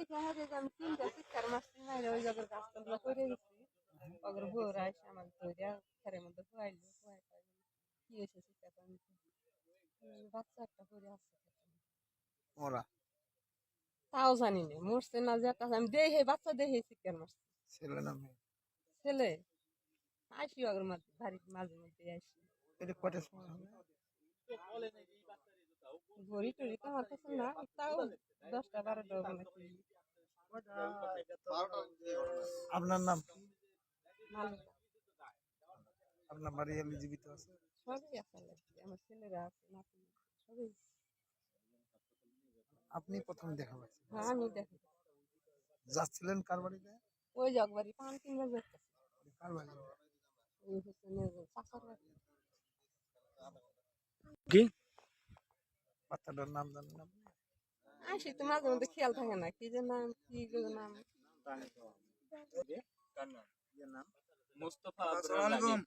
দেখে হারে যে আমি তিনটা শিক্ষার মাসি মাইরে ওই জায়গার গাছতলা করে গেছি ওগর বউরা এসে আমার ধরিয়া ঘরের মধ্যে খুয়াইলো খুয়াই খুয়াই কি হয়েছে শিক্ষা তো আমি বাচ্চা একটা করে আসছে ওরা তাও জানি না মরছে না যে আমি দেখে বাচ্চা দেখে শিক্ষার মারছি। ছেলে না মেয়ে? ছেলে? আসি ওগর মধ্যে বাড়ির মাঝে মধ্যে আসি এটা কটার সময় হবে? ঘড়ি টড়ি তো আমার কাছে না তাও দশটা বারোটা মানে কি আপনার নাম? কি আপনার বাড়ি এমনি জীবিত আছে? সবই আছে আমার ছেলেরা আছে নাতি সবই আপনি প্রথম দেখা পাচ্ছেন হ্যাঁ আমি দেখি যাচ্ছিলেন কার বাড়িতে? ওই জগবাড়ি পান কিনবার যাইতেছে। কার বাড়ি? ওই হোসেনের চাচার বাড়ি। কি? বাচ্চাটার নাম জানেন আপনি আসি তো মাঝে মধ্যে খেয়াল থাকে না কি যে নাম কি নাম নাম। মোস্তফা আসসালামু আলাইকুম।